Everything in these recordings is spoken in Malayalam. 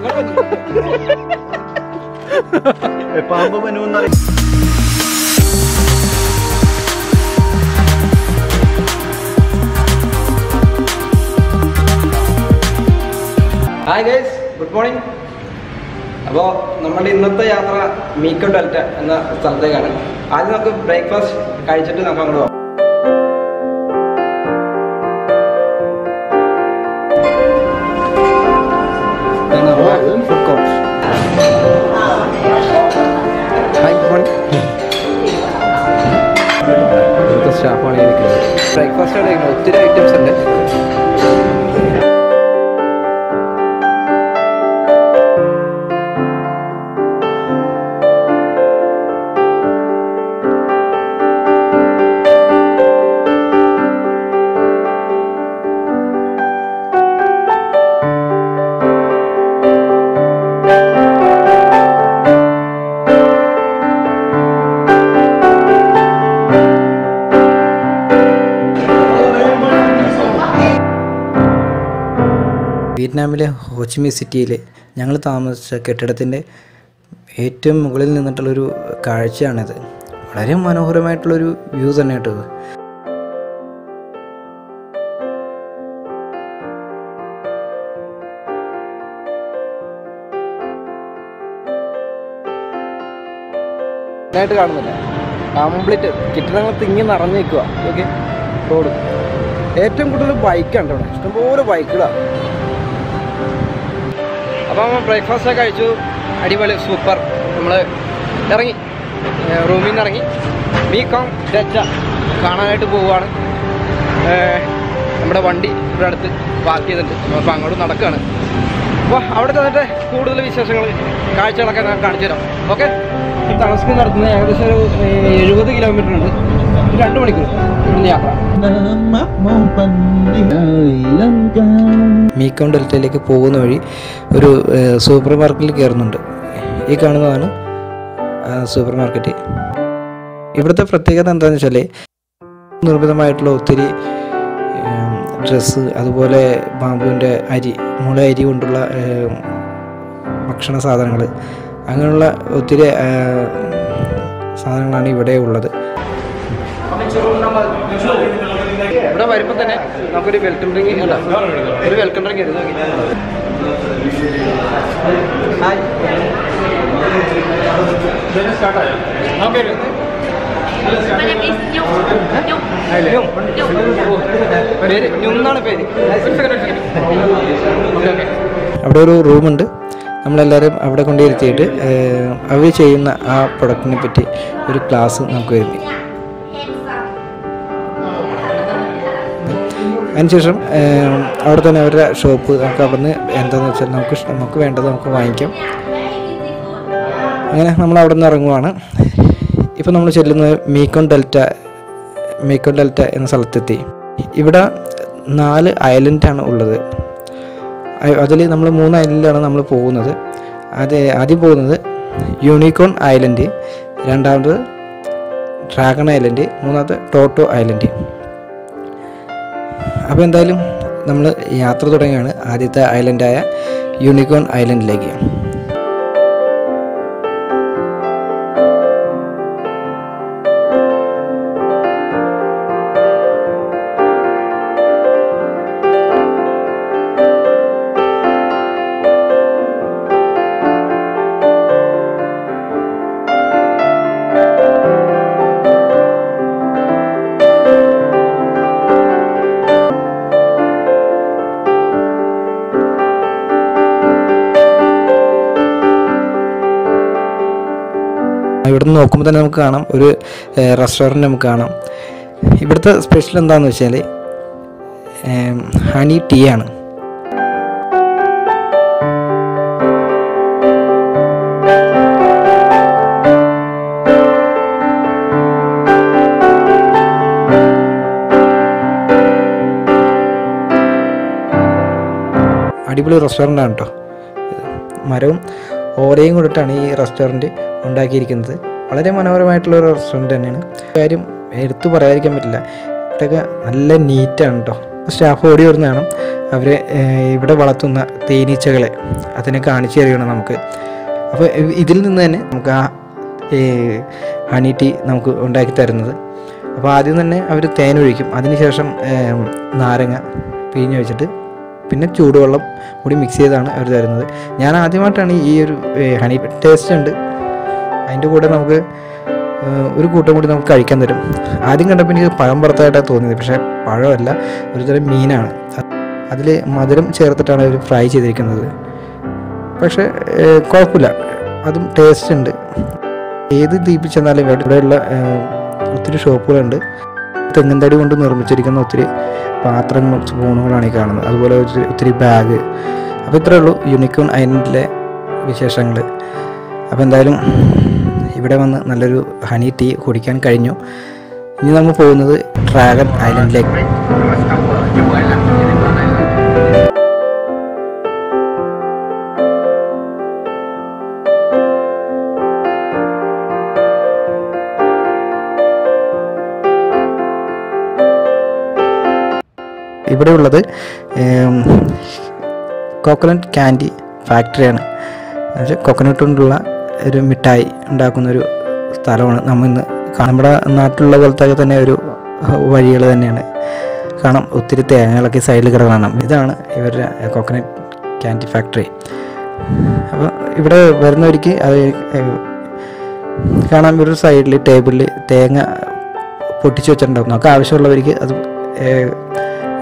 ഹായ് ഗൈസ് ഗുഡ് മോർണിംഗ് അപ്പോൾ നമ്മുടെ ഇന്നത്തെ യാത്ര മീക്കോ ഡെൽറ്റ എന്ന സ്ഥലത്തേക്കാണ്. ആദ്യം നമുക്ക് ബ്രേക്ക്ഫാസ്റ്റ് കഴിച്ചിട്ട് നമുക്ക് അങ്ങോട്ട് പോകാം. ഇവിടുത്തെ സ്റ്റാഫാണ് ഇരിക്കുന്നത് ബ്രേക്ക്ഫാസ്റ്റ് ആണ് ഇരിക്കുന്നത് ഒത്തിരി ഐറ്റംസ് ഉണ്ട്. വിയറ്റ്നാമിലെ ഹോച്ചിമി സിറ്റിയിൽ ഞങ്ങൾ താമസിച്ച കെട്ടിടത്തിന്റെ ഏറ്റവും മുകളിൽ നിന്നിട്ടുള്ളൊരു കാഴ്ചയാണിത്. വളരെ മനോഹരമായിട്ടുള്ളൊരു വ്യൂ തന്നെ കേട്ടോ ഇത്. ആയിട്ട് കാണുന്നില്ല? കംപ്ലീറ്റ് കെട്ടിടങ്ങൾ തിങ്ങി നിറഞ്ഞു നിൽക്കുക ഓക്കെ റോഡ്. ഏറ്റവും കൂടുതൽ ബൈക്കാണ് കേട്ടോ ഇഷ്ടംപോലെ ബൈക്കുകളാണ് നമ്മൾ ബ്രേക്ക്ഫാസ്റ്റ് ഒക്കെ കഴിച്ചു. അടിപൊളി സൂപ്പർ നമ്മൾ ഇറങ്ങി. റൂമിൽ നിന്ന് ഇറങ്ങി. ബികോം ഡച്ച കാണാനായിട്ട് പോവുകയാണ്. നമ്മുടെ വണ്ടി ഇവിടെ അടുത്ത് പാർക്ക് ചെയ്തിട്ടുണ്ട്. അപ്പോൾ അങ്ങോട്ട് നടക്കുകയാണ്. അപ്പോൾ അവിടെ ചെന്നിട്ട് കൂടുതൽ വിശേഷങ്ങൾ കാഴ്ചകളൊക്കെ ഞാൻ കാണിച്ചു തരാം. ഓക്കെ? താമസിക്കുന്ന നടത്തുന്നത് ഏകദേശം ഒരു എഴുപത് കിലോമീറ്റർ ഉണ്ട്. രണ്ട് മണിക്കൂർ ഇവിടുന്ന് യാത്ര. മീക്കോൺ ഡെൽറ്റയിലേക്ക് പോകുന്ന വഴി ഒരു സൂപ്പർ മാർക്കറ്റിൽ കയറുന്നുണ്ട്. ഈ കാണുന്നതാണ് സൂപ്പർ മാർക്കറ്റ് ഇവിടുത്തെ പ്രത്യേകത എന്താണെന്ന് വെച്ചാൽ നിർമ്മിതമായിട്ടുള്ള ഒത്തിരി ഡ്രസ്സ് അതുപോലെ ബാമ്പുവിന്റെ അരി മുള അരി കൊണ്ടുള്ള ഭക്ഷണ സാധനങ്ങൾ അങ്ങനെയുള്ള ഒത്തിരി സാധനങ്ങളാണ് ഇവിടെ ഉള്ളത്. ഇവിടെ വരുമ്പോൾ തന്നെ നമുക്കൊരു വെൽക്കം ഡ്രിങ്ക് ഒരു വെൽക്കം ഡ്രിങ്ക് എടുത്ത് പേര് അവിടെ ഒരു റൂമുണ്ട് നമ്മളെല്ലാവരും അവിടെ കൊണ്ടിരുത്തിയിട്ട് അവർ ചെയ്യുന്ന ആ പ്രൊഡക്റ്റിനെ പറ്റി ഒരു ക്ലാസ് നമുക്ക് വരുന്നു അതിനുശേഷം അവിടെ തന്നെ അവരുടെ ഷോപ്പ് നമുക്ക് അവിടെ നിന്ന് എന്താണെന്ന് വെച്ചാൽ നമുക്ക് നമുക്ക് വേണ്ടത് നമുക്ക് വാങ്ങിക്കാം. അങ്ങനെ നമ്മൾ അവിടെ നിന്ന് ഇറങ്ങുവാണ്. ഇപ്പം നമ്മൾ ചെല്ലുന്നത് മീക്കോൺ ഡെൽറ്റ മീക്കോൺ ഡെൽറ്റ എന്ന സ്ഥലത്തെത്തി. ഇവിടെ നാല് ഐലൻഡാണ് ഉള്ളത്. അതിൽ നമ്മൾ മൂന്ന് ഐലൻഡിലാണ് നമ്മൾ പോകുന്നത്. അത് ആദ്യം പോകുന്നത് യൂണിക്കോൺ ഐലൻഡ് രണ്ടാമത് ഡ്രാഗൺ ഐലൻഡ് മൂന്നാമത് ടോട്ടോ ഐലൻഡ്. അപ്പോൾ എന്തായാലും നമ്മൾ യാത്ര തുടങ്ങിയാണ് ആദ്യത്തെ ഐലൻഡായ യൂണിക്കോൺ ഐലൻഡിലേക്ക്. ഇവിടെ നിന്ന് നോക്കുമ്പോൾ തന്നെ നമുക്ക് കാണാം. ഒരു റെസ്റ്റോറന്റ് നമുക്ക് കാണാം. ഇവിടുത്തെ സ്പെഷ്യൽ എന്താണെന്ന് വെച്ചാൽ ഹണി ടീ ആണ്. അടിപൊളി റെസ്റ്റോറന്റ് ആണ് കേട്ടോ മരവും ഓലയും കൊണ്ടിട്ടാണ് ഈ റെസ്റ്റോറന്റ് ഉണ്ടാക്കിയിരിക്കുന്നത്. വളരെ മനോഹരമായിട്ടുള്ള ഒരു റെസ്റ്റോറന്റ് തന്നെയാണ്. കാര്യം എടുത്തു പറയാതിരിക്കാൻ പറ്റില്ല. ഇവിടെയൊക്കെ നല്ല നീറ്റാണ് കേട്ടോ സ്റ്റാഫ് ഓടി വരുന്നതാണ് അവർ ഇവിടെ വളർത്തുന്ന തേനീച്ചകളെ അതിനെ കാണിച്ചു തരികയാണ് നമുക്ക്. അപ്പോൾ ഇതിൽ നിന്ന് തന്നെ നമുക്ക് ആ ഹണി ടീ നമുക്ക് ഉണ്ടാക്കി തരുന്നത്. അപ്പോൾ ആദ്യം തന്നെ അവർ തേനൊഴിക്കും. അതിനുശേഷം നാരങ്ങ പിഴിഞ്ഞ് വെച്ചിട്ട് പിന്നെ ചൂടുവെള്ളം കൂടി മിക്സ് ചെയ്താണ് അവർ തരുന്നത്. ഞാൻ ആദ്യമായിട്ടാണ് ഈ ഒരു ഹണി ടേസ്റ്റ് ഉണ്ട്. അതിന്റെ കൂടെ നമുക്ക് ഒരു കൂട്ടം കൂടി നമുക്ക് കഴിക്കാൻ തരും. ആദ്യം കണ്ടപ്പോൾ എനിക്ക് പഴം പുറത്തായിട്ടാണ് തോന്നിയത്. പക്ഷേ പഴമല്ല ഒരുതരം മീനാണ്. അതിൽ മധുരം ചേർത്തിട്ടാണ് അവർ ഫ്രൈ ചെയ്തിരിക്കുന്നത്. പക്ഷേ കുഴപ്പമില്ല. അതും ടേസ്റ്റ് ഉണ്ട്. ഏത് ദ്വീപിൽ ചെന്നാലും ഇവിടെ ഇവിടെയുള്ള ഒത്തിരി ഷോപ്പുകളുണ്ട് തെങ്ങിൻ തടി കൊണ്ട് നിർമ്മിച്ചിരിക്കുന്ന ഒത്തിരി പാത്രങ്ങളും സ്പൂണുകളാണ് ഈ കാണുന്നത്. അതുപോലെ ഒത്തിരി ബാഗ് അപ്പോൾ ഇത്രയേ ഉള്ളൂ. യൂണിക്കോൺ ഐലൻഡിലെ വിശേഷങ്ങൾ അപ്പോൾ എന്തായാലും ഇവിടെ വന്ന് നല്ലൊരു ഹണി ടീ കുടിക്കാൻ കഴിഞ്ഞു. ഇനി നമ്മൾ പോകുന്നത് ഡ്രാഗൺ ഐലൻഡിലേക്ക് ഇവിടെയുള്ളത് കോക്കനട്ട് ക്യാൻഡി ഫാക്ടറിയാണ് കോക്കനട്ട് കൊണ്ടുള്ള ഒരു മിഠായി ഉണ്ടാക്കുന്ന ഒരു സ്ഥലമാണ് നമ്മൾ ഇന്ന് നമ്മുടെ നാട്ടിലുള്ള പോലത്തെ തന്നെ ഒരു വഴികൾ തന്നെയാണ്. കാണാം ഒത്തിരി തേങ്ങകളൊക്കെ സൈഡിൽ കിടക്കണം. ഇതാണ് ഇവരുടെ കോക്കനട്ട് ക്യാൻഡി ഫാക്ടറി അപ്പോൾ ഇവിടെ വരുന്നവർക്ക് അത് കാണാൻ ഒരു സൈഡിൽ ടേബിളിൽ തേങ്ങ പൊട്ടിച്ച് വെച്ചിട്ടുണ്ടാവും. നമുക്ക് ആവശ്യമുള്ളവർക്ക് അത്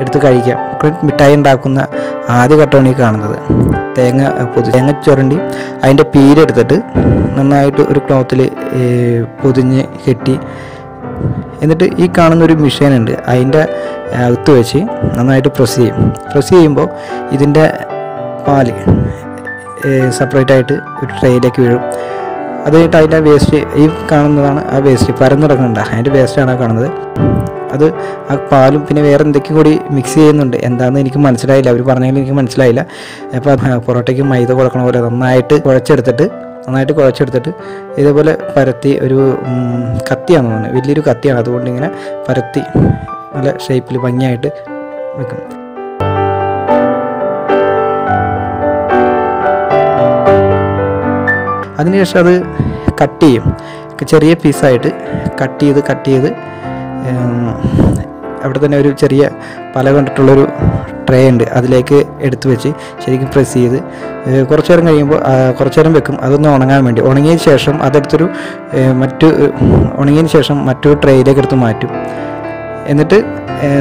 എടുത്ത് കഴിക്കാം. കോക്കനട്ട് മിഠായി ഉണ്ടാക്കുന്ന ആദ്യ ഘട്ടമാണ് ഈ കാണുന്നത്. തേങ്ങ പൊതി തേങ്ങ ചുരണ്ടി അതിന്റെ പീരെടുത്തിട്ട് നന്നായിട്ട് ഒരു ക്ലോത്തിൽ പൊതിഞ്ഞ് കെട്ടി എന്നിട്ട് ഈ കാണുന്ന ഒരു മെഷീൻ ഉണ്ട്. അതിന്റെ അകത്ത് വെച്ച് നന്നായിട്ട് പ്രസ് ചെയ്യും. പ്രസ് ചെയ്യുമ്പോൾ ഇതിന്റെ പാൽ സെപ്പറേറ്റ് ആയിട്ട് ഒരു ട്രെയിലേക്ക് വീഴും. അത് കഴിഞ്ഞിട്ട് അതിന്റെ വേസ്റ്റ് ഈ കാണുന്നതാണ് ആ വേസ്റ്റ് പരന്നിറങ്ങുന്നുണ്ട് അതിന്റെ വേസ്റ്റാണ് കാണുന്നത്. അത് ആ പാലും പിന്നെ വേറെ എന്തൊക്കെയും കൂടി മിക്സ് ചെയ്യുന്നുണ്ട്? എന്താണെന്ന് എനിക്ക് മനസ്സിലായില്ല. അവർ പറഞ്ഞെങ്കിലും എനിക്ക് മനസ്സിലായില്ല. അപ്പോൾ പൊറോട്ടയ്ക്ക് മൈദ കുഴക്കണ പോലെ നന്നായിട്ട് കുഴച്ചെടുത്തിട്ട് നന്നായിട്ട് കുഴച്ചെടുത്തിട്ട് ഇതേപോലെ പരത്തി ഒരു കത്തിയാണ് തോന്നുന്നത് വലിയൊരു കത്തിയാണ്. അതുകൊണ്ട് ഇങ്ങനെ പരത്തി നല്ല ഷേപ്പിൽ ഭംഗിയായിട്ട് വെക്കും. അതിനുശേഷം അത് കട്ട് ചെയ്യും. ചെറിയ പീസായിട്ട് കട്ട് ചെയ്ത് കട്ട് ചെയ്ത് അവിടെ തന്നെ ഒരു ചെറിയ പല കണ്ടിട്ടുള്ളൊരു ട്രേ ഉണ്ട്. അതിലേക്ക് എടുത്തു വെച്ച് ശരിക്കും പ്രസ് ചെയ്ത് കുറച്ചു നേരം കഴിയുമ്പോൾ കുറച്ചു നേരം വെക്കും. അതൊന്ന് ഉണങ്ങാൻ വേണ്ടി. ഉണങ്ങിയ ശേഷം അതെടുത്തൊരു മറ്റു ഉണങ്ങിയതിന് ശേഷം മറ്റൊരു ട്രേയിലേക്ക് എടുത്ത് മാറ്റും. എന്നിട്ട്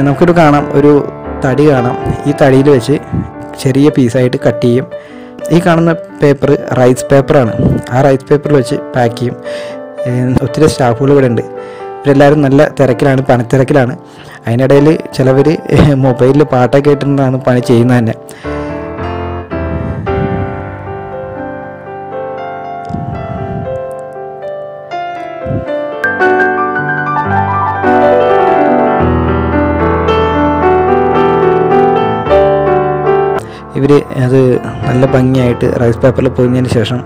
നമുക്കിത് കാണാം. ഒരു തടി കാണാം. ഈ തടിയിൽ വെച്ച് ചെറിയ പീസായിട്ട് കട്ട് ചെയ്യും. ഈ കാണുന്ന പേപ്പർ റൈസ് പേപ്പറാണ് ആ റൈസ് പേപ്പറിൽ വെച്ച് പാക്ക് ചെയ്യും. ഒത്തിരി സ്റ്റാഫുകൾ ഇവിടെ ഉണ്ട്. ഇവരെല്ലാവരും നല്ല തിരക്കിലാണ് പണിത്തിരക്കിലാണ്. അതിനിടയിൽ ചിലവർ മൊബൈലിൽ പാട്ടൊക്കെ ഇട്ടിട്ടാണ് പണി ചെയ്യുന്നത് തന്നെ. ഇവർ അത് നല്ല ഭംഗിയായിട്ട് റൈസ് പേപ്പറിൽ പൊതിഞ്ഞതിന് ശേഷം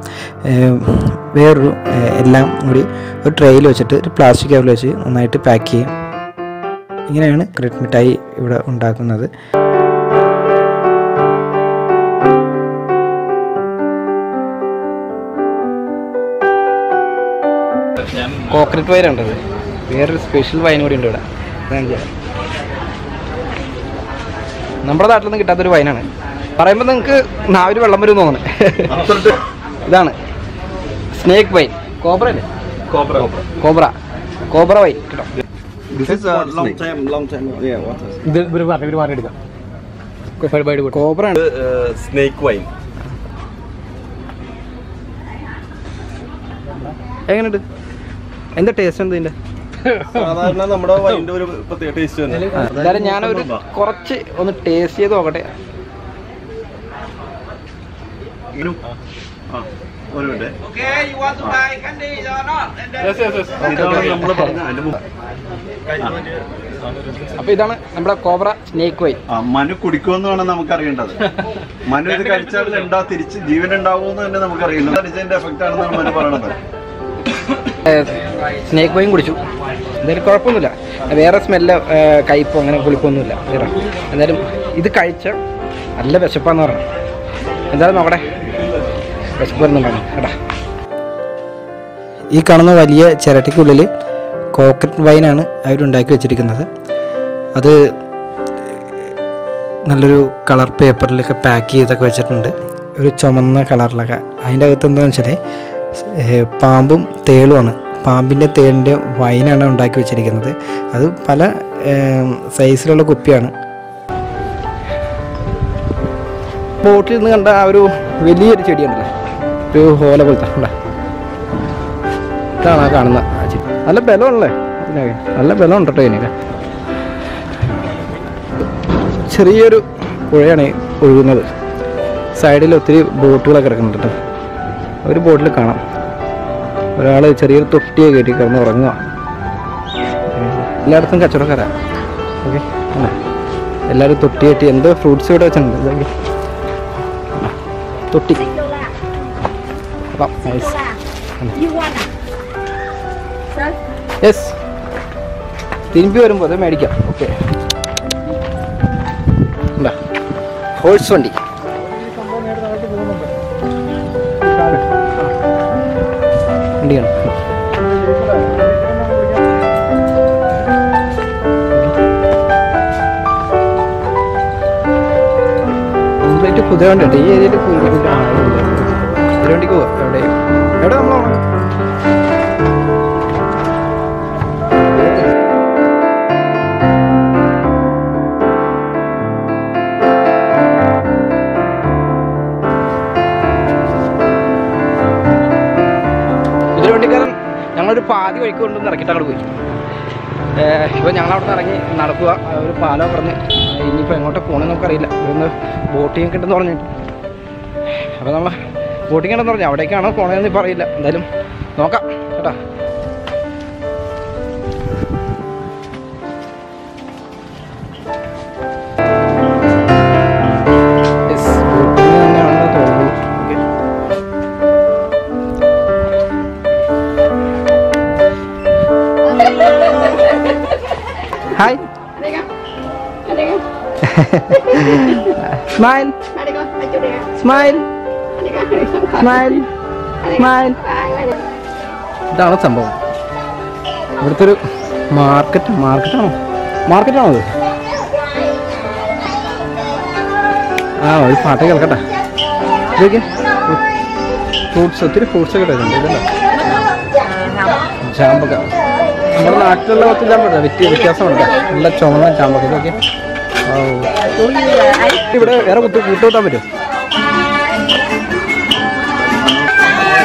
വേറൊരു എല്ലാം കൂടി ഒരു ട്രെയിൽ വെച്ചിട്ട് ഒരു പ്ലാസ്റ്റിക് കവറിൽ വെച്ച് നന്നായിട്ട് പാക്ക് ചെയ്യും. ഇങ്ങനെയാണ് ക്രെഡിറ്റ് മിഠായി ഇവിടെ ഉണ്ടാക്കുന്നത്. കോക്കനട്ട് വയറുണ്ട് വേറൊരു സ്പെഷ്യൽ വൈൻ കൂടി ഉണ്ട് ഇവിടെ. നമ്മുടെ നാട്ടിൽ നിന്ന് കിട്ടാത്തൊരു വൈനാണ് പറയുമ്പോൾ നിങ്ങൾക്ക് നാവിൽ വെള്ളം വരും തോന്നുന്നു. ഇതാണ്. സ്നേക്ക് വൈൻ കോബ്ര അല്ലേ? കോബ്ര കോബ്ര വൈൻ കേട്ടോ കോബ്ര ആണ്. വൈൻ? എങ്ങനെയുണ്ട്? എന്താ ടേസ്റ്റ് എന്താ ഇതിന്റെ? സാധാരണ നമ്മുടെ വൈന്റെ ഒരു പ്രത്യേക ടേസ്റ്റ് തന്നെ. എന്തായാലും ഞാനൊരു കുറച്ച് ഒന്ന് ടേസ്റ്റ് ചെയ്ത് നോക്കട്ടെ. ഇതാണ് നമ്മൾ പറഞ്ഞ അതിന്റെ മുമ്പ്. അപ്പൊ ഇതാണ് നമ്മുടെ കോബ്ര സ്നേക്ക് വൈ ആ, മനു കുടിക്കുമെന്ന് വേണം നമുക്ക് അറിയേണ്ടത് മനു ഇത് കഴിച്ചാൽ ഉണ്ടാ തിരിച്ച് ജീവൻ ഉണ്ടാവുമെന്ന് തന്നെ നമുക്ക് അറിയില്ല അടിച്ചതിന്റെ എഫക്റ്റ് ആണെന്നാണ് മനു പറയണത്. സ്നേക്ക് വൈൻ കുടിച്ചു. എന്തായാലും കുഴപ്പമൊന്നുമില്ല. വേറെ സ്മെല്ല് കയ്പോ അങ്ങനെ കുളിപ്പൊന്നുമില്ല എന്തായാലും ഇത് കഴിച്ച നല്ല വിശപ്പാന്ന് പറഞ്ഞു. എന്തായാലും നോക്കട്ടെ. വരുന്നുണ്ടാണ് കേട്ടാ. ഈ കാണുന്ന വലിയ ചിരട്ടയ്ക്കുള്ളിൽ കോക്കറ്റ് വൈനാണ് അവരുണ്ടാക്കി വെച്ചിരിക്കുന്നത്. അത് നല്ലൊരു കളർ പേപ്പറിലൊക്കെ പാക്ക് ചെയ്തൊക്കെ വെച്ചിട്ടുണ്ട്. ഒരു ചുമന്ന കളറിലൊക്കെ. അതിന്റെ അകത്ത് എന്താണെന്ന് വെച്ചാൽ പാമ്പും തേളുമാണ് പാമ്പിന്റെ തേളിന്റെ വൈനാണ് ഉണ്ടാക്കി വെച്ചിരിക്കുന്നത്. അത് പല സൈസിലുള്ള കുപ്പിയാണ്. ബോട്ടിൽ നിന്ന് കണ്ട ആ ഒരു വലിയൊരു ചെടിയുണ്ടല്ലോ. ഒരു ഹോല പോലത്തെ ഇതാണ് ആ കാണുന്ന നല്ല ബലമാണല്ലേ? അതിനൊക്കെ നല്ല ബലം ഉണ്ട് കേട്ടോ ഇതിനൊക്കെ. ചെറിയൊരു പുഴയാണ് ഒഴുകുന്നത്. സൈഡിൽ ഒത്തിരി ബോട്ടുകളൊക്കെ കിടക്കുന്നുണ്ട് കേട്ടോ. ഒരു ബോട്ടിൽ കാണാം. ഒരാൾ ചെറിയൊരു തൊട്ടിയെ കയറ്റി കിടന്ന് ഉറങ്ങുക എല്ലായിടത്തും കച്ചവടക്കാരാ. ഓക്കെ എല്ലാവരും തൊട്ടി എന്തോ ഫ്രൂട്ട്സ് ഇവിടെ വെച്ചിട്ടുണ്ട്. തൊട്ടി. Ah? യെസ് തിരുമ്പി വരുമ്പോൾ അത് മേടിക്കാം ഓക്കെ ഹോഴ്സ് വണ്ടി വണ്ടിയാണ് കംപ്ലീറ്റ് വണ്ടി ഉണ്ട് ഈ ഏരിയയിൽ കുതിര കുതിര വണ്ടിക്ക് പോവാ. എവിടെ? എവിടെ നമ്മൾ പോകണം ഞങ്ങളൊരു പാതി വഴിക്ക് കൊണ്ടുവന്ന് ഇറക്കിയിട്ട് അങ്ങോട്ട് പോയി. ഇപ്പോൾ ഞങ്ങൾ അവിടെ ഇറങ്ങി നടക്കുക ഒരു പാലം പറഞ്ഞ്. ഇനിയിപ്പോൾ എങ്ങോട്ട് പോകണമെന്ന് നമുക്കറിയില്ല. ഇവിടുന്ന് ബോട്ടിങ് കിട്ടുമെന്ന് പറഞ്ഞിട്ട് അപ്പോൾ നമ്മൾ ബോട്ടിങ് ഉണ്ടെന്ന് പറഞ്ഞു അവിടേക്കാണോ പോണതെന്ന് ഇപ്പം അറിയില്ല. എന്തായാലും നോക്കാം കേട്ടോ. Hi smile smile smile smile ഇതാണ് സംഭവം? ഇവിടുത്തെ ഒരു മാർക്കറ്റ് മാർക്കറ്റാണോ മാർക്കറ്റാണോ അത് ആ ഒരു പാട്ട് കേൾക്കട്ടെ. ഫ്രൂട്ട്സ് ഒത്തിരി ഫ്രൂട്ട്സ് ഒക്കെ ഇതല്ല? ചാമ്പക്ക നമ്മുടെ നാട്ടിലുള്ള ഒത്തിരി ചാമ്പക്ക വ്യത്യ വ്യത്യാസമുണ്ട്. നല്ല ചുമന്ന ചാമ്പക്ക ഇതൊക്കെ. ഇവിടെ വേറെ കുത്തി കൂട്ടുകൂട്ടാൻ പറ്റും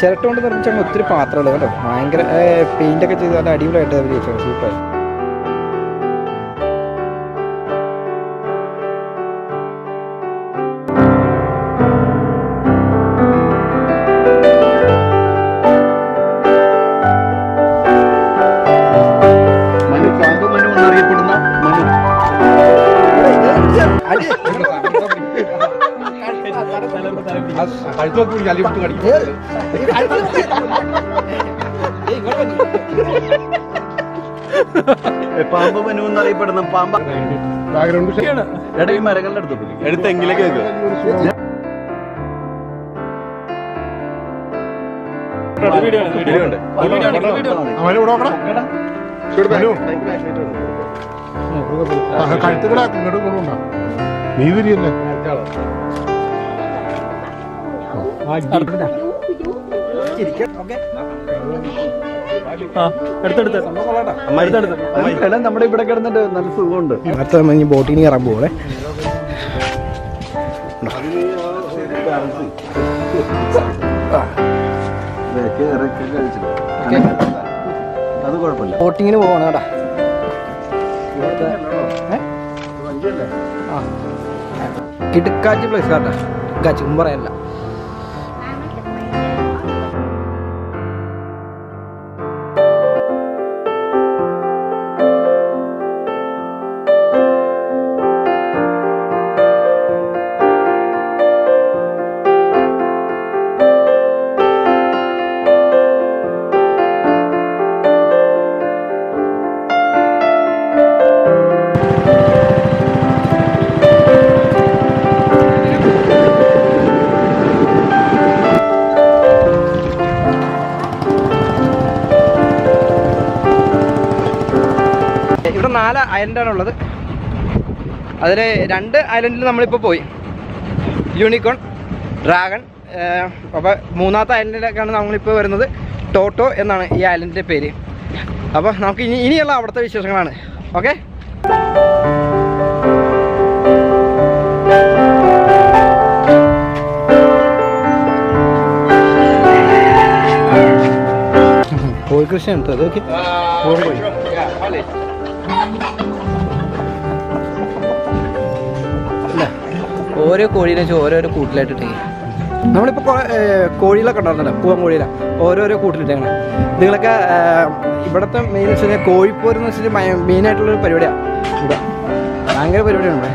ചിരട്ട കൊണ്ട് നിർമ്മിച്ച ഒത്തിരി പാത്രമുള്ളത് കേട്ടോ ഭയങ്കര പെയിന്റ് ഒക്കെ ചെയ്ത് നല്ല അടിപൊളിയായിട്ട് അവർ ചെയ്യിച്ചു സൂപ്പർ. മനു ഏ, പാമ്പ് മനു എന്നറിയപ്പെടുന്ന പാമ്പ എടാ ഈ മരങ്ങളുടെ അടുത്തോട്ട് ഉണ്ട് കഴുത്തുകളാക്കി ഇങ്ങോട്ട് കൊണ്ടുണ്ടാ നീ നമ്മുടെ ഇവിടെ കിടന്നിട്ട് നല്ല സുഖമുണ്ട് അടുത്ത ബോട്ടിന് കയറാൻ പോകണേ അത് കുഴപ്പമില്ല ബോട്ടിങ്ങിന് പോവാണ് കേട്ടാ കിടുക്കാച്ചി പ്ലേസ് കാട്ടാ കിടുക്കാച്ചി പറയല്ല ഇവിടെ നാല് ഐലൻഡാണ് ഉള്ളത് അതിൽ രണ്ട് ഐലൻഡിൽ നമ്മളിപ്പോൾ പോയി യൂണിക്കോൺ ഡ്രാഗൺ അപ്പോൾ മൂന്നാമത്തെ ഐലൻഡിലേക്കാണ് നമ്മളിപ്പോൾ വരുന്നത് ടോട്ടോ എന്നാണ് ഈ ഐലൻഡിന്റെ പേര് അപ്പോൾ നമുക്ക് ഇനി ഇനിയുള്ള അവിടുത്തെ വിശേഷങ്ങളാണ് ഓക്കെ കോഴിക്കൃഷി എന്താ അതൊക്കെ അത് ഓക്കെ കോഴി ഓരോ കോഴീനെ വെച്ചാൽ ഓരോരോ കൂട്ടിലായിട്ടിട്ടേ നമ്മളിപ്പോൾ കോഴികളൊക്കെ ഉണ്ടായിരുന്നല്ലോ പൂവൻ കോഴിയില ഓരോരോ കൂട്ടിലിട്ടേക്കണം നിങ്ങളൊക്കെ ഇവിടുത്തെ മെയിൻ വെച്ച് കഴിഞ്ഞാൽ കോഴിപ്പോരെന്ന് വെച്ചിട്ട് മെയിനായിട്ടുള്ളൊരു പരിപാടിയാണ് ഇവിടെ. ഭയങ്കര പരിപാടിയാണ് ഇവിടെ.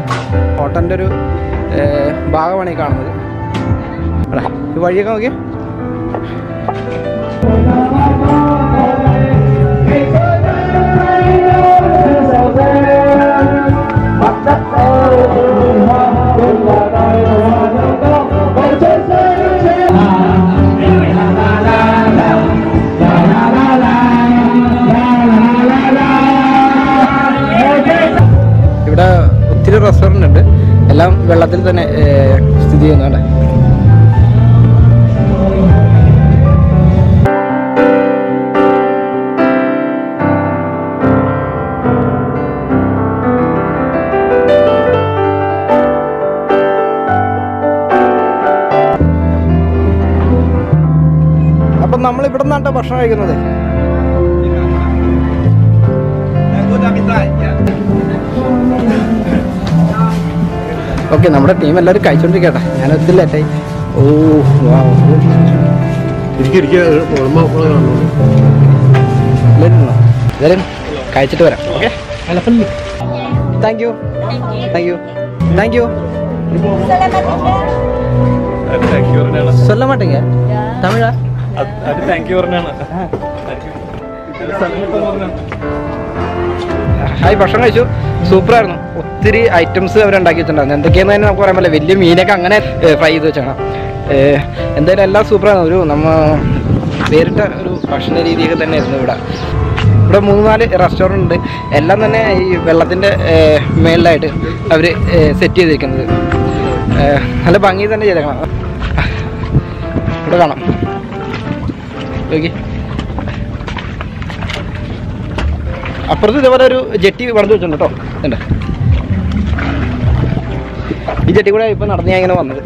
കോട്ടന്റെ ഒരു ഭാഗമാണ് ഈ കാണുന്നത്. ഈ വഴിയൊക്കെ നോക്കിയേ. റെസ്റ്റോറന്റ് ഉണ്ട്. എല്ലാം വെള്ളത്തിൽ തന്നെ സ്ഥിതി ചെയ്യുന്നുണ്ട് നമ്മൾ ഇവിടെ നിന്നാട്ടോ ഭക്ഷണം കഴിക്കുന്നത്? ഓക്കെ നമ്മുടെ ടീം എല്ലാവരും കഴിച്ചോണ്ടിരിക്കട്ടെ ഞാൻ ഒത്തിരി ലേറ്റായി ഓ വാ ഇരിക്കും എല്ലാവരും കഴിച്ചിട്ട് വരാം okay thank you thank you thank you சொல்ல மாட்டீங்க தமிழா അത് താങ്ക് യു പറഞ്ഞാണ് ഹായ് ഭക്ഷണം കഴിച്ചു. സൂപ്പറായിരുന്നു. ഒത്തിരി ഐറ്റംസ് അവർ ഉണ്ടാക്കി വെച്ചിട്ടുണ്ടായിരുന്നു. എന്തൊക്കെയാണെന്ന് തന്നെ നമുക്ക് പറയാൻ പറ്റില്ല. വലിയ മീനൊക്കെ അങ്ങനെ ഫ്രൈ ചെയ്ത് വെച്ചാണ്. എന്തായാലും എല്ലാം സൂപ്പറായിരുന്നു. ഒരു നമ്മ വേറിട്ട ഒരു ഭക്ഷണ രീതിയൊക്കെ തന്നെ ആയിരുന്നു ഇവിടെ. ഇവിടെ മൂന്ന് നാല് റെസ്റ്റോറന്റ് ഉണ്ട്. എല്ലാം തന്നെ ഈ വെള്ളത്തിന്റെ മേളിലായിട്ട് അവർ സെറ്റ് ചെയ്തിരിക്കുന്നത്. നല്ല ഭംഗി തന്നെ ചെയ്തേക്കണം. ഇവിടെ കാണാം. ഓക്കെ അപ്പുറത്ത് ഇതേപോലെ ഒരു ജെട്ടി വളർന്നു വെച്ചിട്ടുണ്ട് കേട്ടോ. ഉണ്ട് ഈ ജെട്ടി കൂടെ ഇപ്പം നടന്ന് ഞാൻ ഇങ്ങനെ വന്നത്.